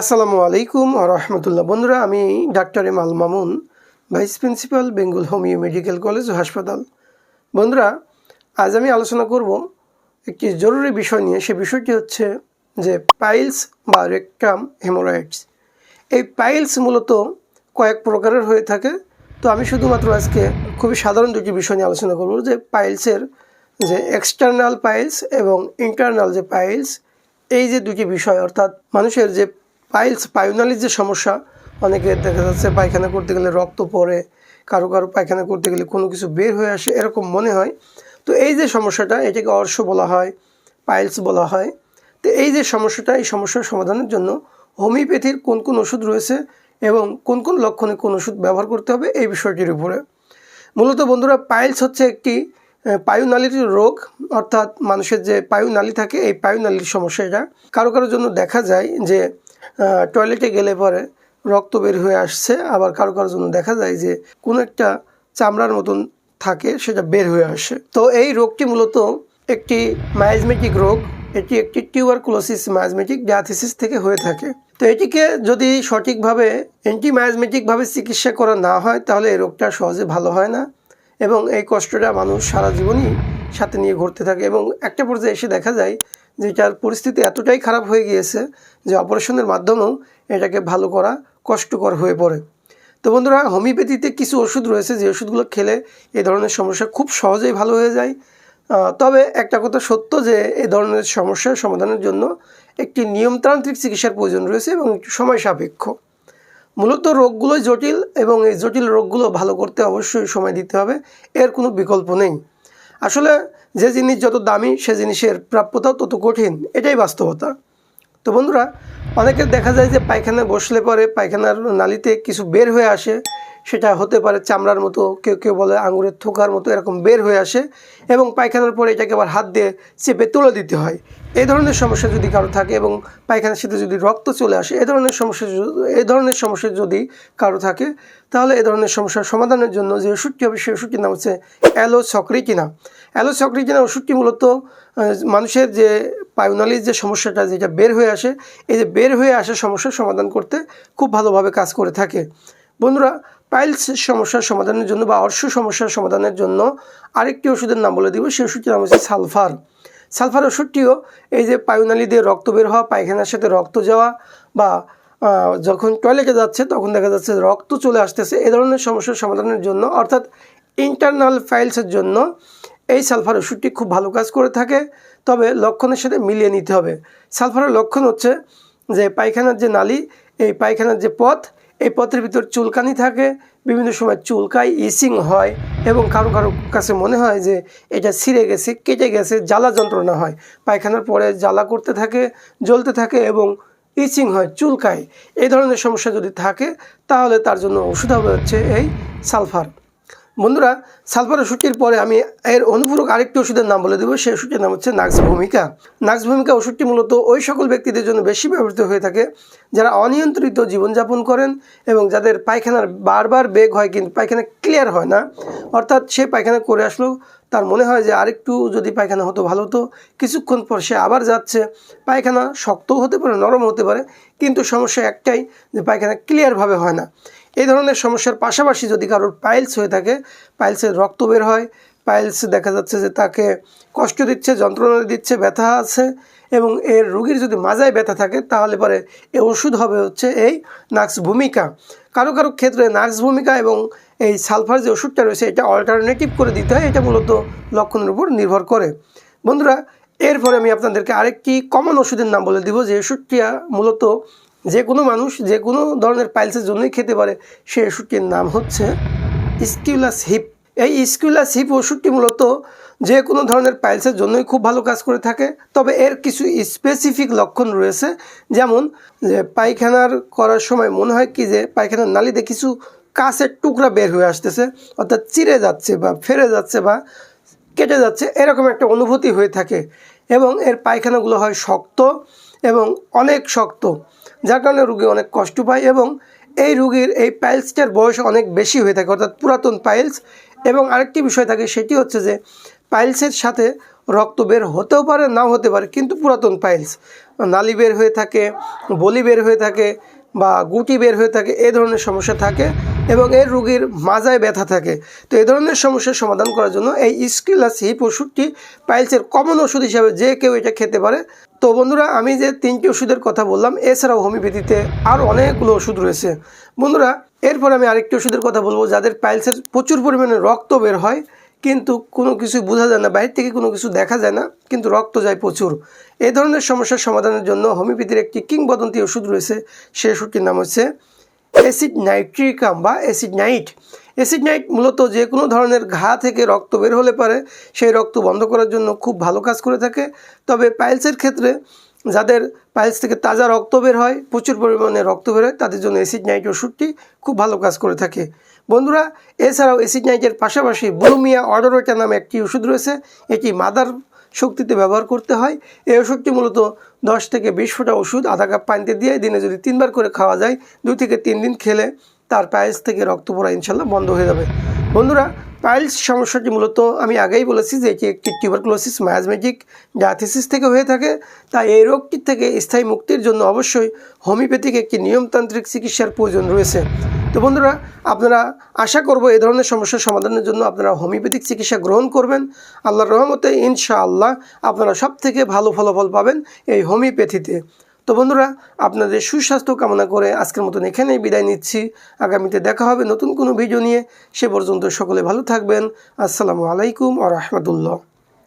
আসসালামু আলাইকুম রহমতুল্লাহ। বন্ধুরা, আমি doctor M Al Mamun, vice principal, Bengal homeo medical college ও হাসপাতাল। বন্ধুরা, আজ আমি আলোচনা করব একটি জরুরি বিষয় নিয়ে। সে বিষয়টি হচ্ছে যে পাইলস বা রেকটাম হেমোরয়েডস এই পাইলস মূলত কয়েক প্রকারের হয়ে থাকে। তো আমি শুধুমাত্র আজকে খুবই সাধারণ দুটি বিষয় নিয়ে আলোচনা করব। যে পাইলসের যে এক্সটার্নাল পাইলস এবং ইন্টারনাল যে পাইলস, এই যে দুটি বিষয়, অর্থাৎ মানুষের যে পাইলস পায়ুনালির যে সমস্যা, অনেকে দেখা যাচ্ছে পায়খানা করতে গেলে রক্ত পড়ে, কারও কারও পায়খানা করতে গেলে কোনো কিছু বের হয়ে আসে, এরকম মনে হয়। তো এই যে সমস্যাটা, এটাকে অর্শ বলা হয়, পাইলস বলা হয়। তো এই যে সমস্যাটা, এই সমস্যার সমাধানের জন্য হোমিওপ্যাথির কোন কোন ওষুধ রয়েছে এবং কোন কোন লক্ষণে কোন ওষুধ ব্যবহার করতে হবে, এই বিষয়টির উপরে। মূলত বন্ধুরা, পাইলস হচ্ছে একটি পায়ুনালীর রোগ, অর্থাৎ মানুষের যে পায়ুনালী থাকে, এই পায়ুনালীর সমস্যা এটা। কারও কারোর জন্য দেখা যায় যে টয়লেটে গেলে পরে রক্ত বের হয়ে আসছে। আবার কারও কারোর জন্য দেখা যায় যে কোনো একটা চামড়ার মতন থাকে, সেটা বের হয়ে আসে। তো এই রোগটি মূলত একটি মায়াজমেটিক রোগ। এটি একটি টিউবারকুলোসিস মায়াজমেটিক ডায়াথিসিস থেকে হয়ে থাকে। তো এটিকে যদি সঠিকভাবে অ্যান্টিমায়াজমেটিকভাবে চিকিৎসা করা না হয়, তাহলে এই রোগটা সহজে ভালো হয় না এবং এই কষ্টটা মানুষ সারা জীবনই সাথে নিয়ে ঘুরতে থাকে এবং একটা পর্যায়ে এসে দেখা যায় যে এটার পরিস্থিতি এতটাই খারাপ হয়ে গিয়েছে যে অপারেশনের মাধ্যমেও এটাকে ভালো করা কষ্টকর হয়ে পড়ে। তো বন্ধুরা, হোমিওপ্যাথিতে কিছু ওষুধ রয়েছে, যে ওষুধগুলো খেলে এ ধরনের সমস্যা খুব সহজেই ভালো হয়ে যায়। তবে একটা কথা সত্য যে এ ধরনের সমস্যার সমাধানের জন্য একটি নিয়মতান্ত্রিক চিকিৎসার প্রয়োজন রয়েছে এবং সময় সাপেক্ষ। মূলত রোগগুলোই জটিল এবং এই জটিল রোগগুলো ভালো করতে অবশ্যই সময় দিতে হবে, এর কোনো বিকল্প নেই। আসলে যে জিনিস যত দামি, সে জিনিসের প্রাপ্যতাও তত কঠিন। এটাই বাস্তবতা। তো বন্ধুরা অনেকের দেখা যায় যে পায়খানা বসলে পরে পায়খানার নালিতে কিছু বের হয়ে আসে সেটা হতে পারে চামড়ার মতো, কেউ কেউ বলে আঙুরের থোকার মতো এরকম বের হয়ে আসে এবং পায়খানার পরে এটাকে আবার হাত দিয়ে চেপে তুলে দিতে হয়। এই ধরনের সমস্যা যদি কারও থাকে এবং পায়খানার সাথে যদি রক্ত চলে আসে, এ ধরনের সমস্যা এ ধরনের সমস্যা যদি কারও থাকে, তাহলে এ ধরনের সমস্যার সমাধানের জন্য যে ওষুধটি হবে সেই ওষুধটির নাম হচ্ছে অ্যালো সক্রিটিনা অ্যালো সক্রিটিনা ওষুধটি মূলত মানুষের যে পায়ুনালির যে সমস্যাটা, যেটা বের হয়ে আসে, এই যে বের হয়ে আসা সমস্যার সমাধান করতে খুব ভালোভাবে কাজ করে থাকে। বন্ধুরা পাইলস সমস্যার সমাধানের জন্য বা অর্শ সমস্যার সমাধানের জন্য আরেকটি ওষুধের নাম বলে দিব, সেই ওষুধটির নাম হচ্ছে সালফার। সালফার ওষুধটিও এই যে পায়ুনালি দিয়ে রক্ত বের হওয়া, পায়খানার সাথে রক্ত যাওয়া বা যখন টয়লেটে যাচ্ছে তখন দেখা যাচ্ছে রক্ত চলে আসতেছে, এ ধরনের সমস্যার সমাধানের জন্য, অর্থাৎ ইন্টারনাল ফাইলসের জন্য এই সালফার ওষুধটি খুব ভালো কাজ করে থাকে, তবে লক্ষণের সাথে মিলিয়ে নিতে হবে। সালফারের লক্ষণ হচ্ছে যে পায়খানার যে নালী, এই পায়খানার যে পথ এই পথের ভিতর চুলকানি থাকে, বিভিন্ন সময় চুলকায়, ইসিং হয় এবং কারও কারও কাছে মনে হয় যে এটা ছিঁড়ে গেছে, কেটে গেছে, জ্বালা যন্ত্রণা হয়। পায়খানার পরে জ্বালা করতে থাকে, জ্বলতে থাকে এবং ইচিং হয়, চুলকায়। এই ধরনের সমস্যা যদি থাকে, তাহলে তার জন্য ওষুধ হবে হচ্ছে এই সালফার। বন্ধুরা সালফার ওষুধটির পরে আমি এর অনুপূরক আরেকটি ওষুধের নাম বলে দেবো সেই ওষুধটির নাম হচ্ছে নাক্স ভূমিকা নাক্স ভূমিকা ওষুধটি মূলত ওই সকল ব্যক্তিদের জন্য বেশি ব্যবহৃত হয়ে থাকে, যারা অনিয়ন্ত্রিত জীবনযাপন করেন এবং যাদের পায়খানার বারবার বেগ হয় কিন্তু পায়খানা ক্লিয়ার হয় না। অর্থাৎ সে পায়খানা করে আসলো, তার মনে হয় যে আরেকটু যদি পায়খানা হতো, ভালো হতো। কিছুক্ষণ পর সে আবার যাচ্ছে। পায়খানা শক্তও হতে পারে নরম হতে পারে, কিন্তু সমস্যা একটাই যে পায়খানা ক্লিয়ারভাবে হয় না। এই ধরনের সমস্যার পাশাপাশি যদি কারোর পাইলস হয়ে থাকে, পাইলসের রক্ত বের হয়, পাইলস দেখা যাচ্ছে যে তাকে কষ্ট দিচ্ছে, যন্ত্রণা দিচ্ছে, ব্যথা আছে এবং এর রুগীর যদি মাজায় ব্যথা থাকে, তাহলে পরে এ ওষুধ হবে হচ্ছে এই নাক্স ভূমিকা। কারও কারও ক্ষেত্রে নাক্স ভূমিকা এবং এই সালফার যে ওষুধটা রয়েছে, এটা অল্টারনেটিভ করে দিতে হয়, এটা মূলত লক্ষণের উপর নির্ভর করে। বন্ধুরা, এরপরে আমি আপনাদেরকে আরেকটি কমন ওষুধের নাম বলে দিব, যে ওষুধটি মূলত যে কোনো মানুষ যে কোনো ধরনের পাইলসের জন্যই খেতে পারে। সেই ওষুধটির নাম হচ্ছে স্কিউলাস হিপ। এই স্কিউলাস হিপ ওষুধটি মূলত যে কোনো ধরনের পাইলসের জন্যই খুব ভালো কাজ করে থাকে। তবে এর কিছু স্পেসিফিক লক্ষণ রয়েছে। যেমন যে পায়খানার করার সময় মনে হয় কি যে পায়খানার নালিতে কিছু কাঁচের টুকরা বের হয়ে আসতেছে, অর্থাৎ চিরে যাচ্ছে বা ফেরে যাচ্ছে বা কেটে যাচ্ছে, এরকম একটা অনুভূতি হয়ে থাকে। এবং এর পায়খানাগুলো হয় শক্ত এবং অনেক শক্ত। যার কারণে রুগী অনেক কষ্ট পায় এবং এই রুগীর এই পাইলসটার বয়স অনেক বেশি হয়ে থাকে, অর্থাৎ পুরাতন পাইলস। এবং আরেকটি বিষয় থাকে, সেটি হচ্ছে যে পাইলসের সাথে রক্ত বের হতেও পারে, নাও হতে পারে, কিন্তু পুরাতন পাইলস, নালি বের হয়ে থাকে, বলি বের হয়ে থাকে বা গুটি বের হয়ে থাকে এই ধরনের সমস্যা থাকে এবং এর রুগীর মাজায় ব্যথা থাকে। তো এই ধরনের সমস্যার সমাধান করার জন্য এই স্কিলাস হিপ ওষুধটি পাইলসের কমন ওষুধ হিসাবে যে কেউ এটা খেতে পারে তো বন্ধুরা, আমি যে তিনটি ওষুধের কথা বললাম, এছাড়াও হোমিওপ্যাথিতে আরও অনেকগুলো ওষুধ রয়েছে। বন্ধুরা, এরপর আমি আরেকটি ওষুধের কথা বলব, যাদের পাইলসের প্রচুর পরিমাণে রক্ত বের হয়, কিন্তু কোনো কিছু বোঝা যায় না, বাইরে থেকে কোনো কিছু দেখা যায় না, কিন্তু রক্ত যায় প্রচুর। এই ধরনের সমস্যার সমাধানের জন্য হোমিওপ্যাথির একটি কিংবদন্তি ওষুধ রয়েছে সেই ওষুধটির নাম হচ্ছে অ্যাসিড নাইট্রিকাম বা অ্যাসিড নাইট। অ্যাসিড নাইট মূলত যে কোনো ধরনের ঘা থেকে রক্ত বের হলে পারে, সেই রক্ত বন্ধ করার জন্য খুব ভালো কাজ করে থাকে। তবে পাইলসের ক্ষেত্রে যাদের পাইলস থেকে তাজা রক্ত বের হয়, প্রচুর পরিমাণে রক্ত বের হয়, তাদের জন্য অ্যাসিড নাইট ওষুধটি খুব ভালো কাজ করে থাকে। বন্ধুরা, এছাড়াও অ্যাসিড নাইটের পাশাপাশি ব্লুমিয়া অর্ডারোটা নামে একটি ওষুধ রয়েছে, এটি মাদার শক্তিতে ব্যবহার করতে হয়। এই ওষুধটি মূলত দশ থেকে বিশ ফোঁটা ওষুধ আধা কাপ পানিতে দিয়ে দিনে যদি তিনবার করে খাওয়া যায়, দুই থেকে তিন দিন খেলে তার পায়েস থেকে রক্ত পড়া ইনশাল্লাহ বন্ধ হয়ে যাবে। বন্ধুরা পাইলস সমস্যাটি মূলত আমি আগেই বলেছি যে এটি একটি টিউবারকুলোসিস মায়াজমেটিক ডায়াথিসিস থেকে হয়ে থাকে। তাই এই রোগটির থেকে স্থায়ী মুক্তির জন্য অবশ্যই হোমিওপ্যাথিক একটি নিয়মতান্ত্রিক চিকিৎসার প্রয়োজন রয়েছে। তো বন্ধুরা, আপনারা আশা করব এই ধরনের সমস্যার সমাধানের জন্য আপনারা হোমিওপ্যাথিক চিকিৎসা গ্রহণ করবেন। আল্লাহর রহমতে ইনশাআল্লাহ আপনারা সব থেকে ভালো ফলাফল পাবেন এই হোমিওপ্যাথিতে। তো বন্ধুরা, আপনাদের সুস্বাস্থ্য কামনা করে আজকের মতন এখানেই বিদায় নিচ্ছি। আগামীতে দেখা হবে নতুন কোনো ভিডিও নিয়ে। সে পর্যন্ত সকলে ভালো থাকবেন। আসসালামু আলাইকুম আ রহমতুল্লাহ।